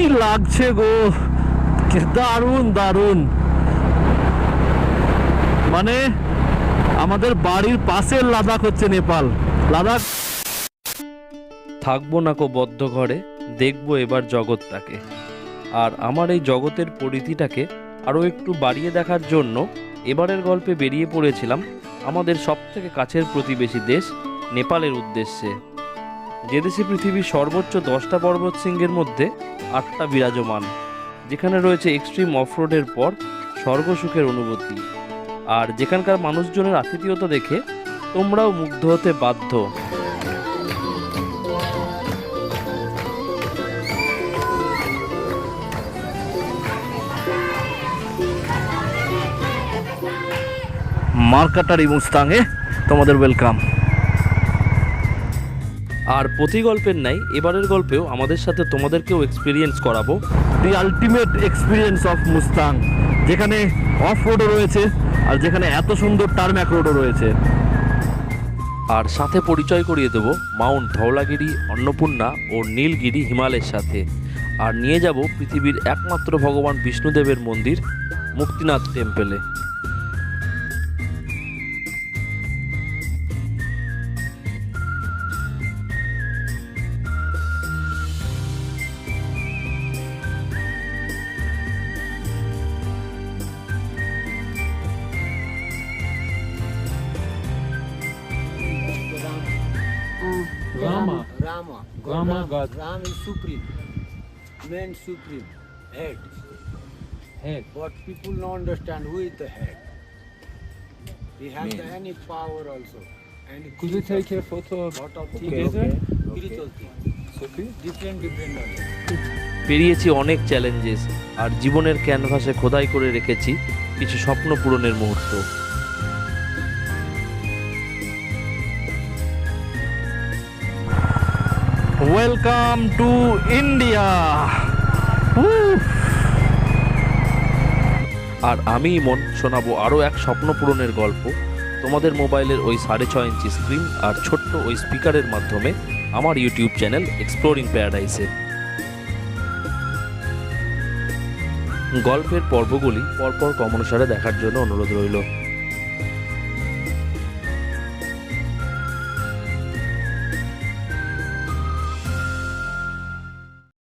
কি লাগছে গো? কি দারুণ দারুণ। মানে আমাদের বাড়ির পাশের লাদাখ হচ্ছে নেপাল। লাদাখ থাকব না কো বদ্ধ ঘরে, দেখব এবার জগৎটাকে। আর আমার এই জগতের পরিধিটাকে আরও একটু বাড়িয়ে দেখার জন্য এবারের গল্পে বেরিয়ে পড়েছিলাম আমাদের সবথেকে কাছের প্রতিবেশী দেশ, নেপালের উদ্দেশ্যে। যে দেশে পৃথিবীর সর্বোচ্চ দশটা পর্বত শৃঙ্গের মধ্যে আটটা বিরাজমান, যেখানে রয়েছে এক্সট্রিম অফরোডের পর স্বর্গসুখের অনুভূতি। আর যেখানকার মানুষজনের আতিথেয়তা দেখে তোমরাও মুগ্ধ হতে বাধ্য। মার্কাটারি মুস্তাঙে তোমাদের ওয়েলকাম আর প্রতি গল্পের নাই এবারের গল্পেও আমাদের সাথে তোমাদেরকেও এক্সপিরিয়েন্স করাবো। The ultimate experience of Mustang যেখানে অফ রোডও রয়েছে আর যেখানে এত সুন্দর টার্ম্যাক রোডও রয়েছে। আর সাথে পরিচয় করিয়ে দেবো মাউন্ট ধওলাগিরি, অন্নপূর্ণা ও নীলগিরি হিমালয়ের সাথে। আর নিয়ে যাব পৃথিবীর একমাত্র ভগবান বিষ্ণুদেবের মন্দির, Muktinath টেম্পেলে Rama. Rama. Rama God. Ram is supreme. Man supreme. Head. Head. But people don't understand who is the head. He has the Man. any power also. And Could you take a photo of lot of Okay, okay. Different, different পেরিয়েছি অনেক challenges are জীবনের ক্যানভাসে খোদাই করে রেখেছি কিছু স্বপ্ন পূরণের মুহূর্ত ওয়েলকাম টু ইন্ডিয়া আর আমি মন শোনাবো আরও এক স্বপ্ন পূরণের গল্প। তোমাদের মোবাইলের ওই সাড়ে ছয় ইঞ্চি স্ক্রিন আর ছোট্ট ওই স্পিকারের মাধ্যমে আমার ইউটিউব চ্যানেল এক্সপ্লোরিং প্যারাডাইসে গল্পের পর্বগুলি পরপর কম অনুসারে দেখার জন্য অনুরোধ রইল।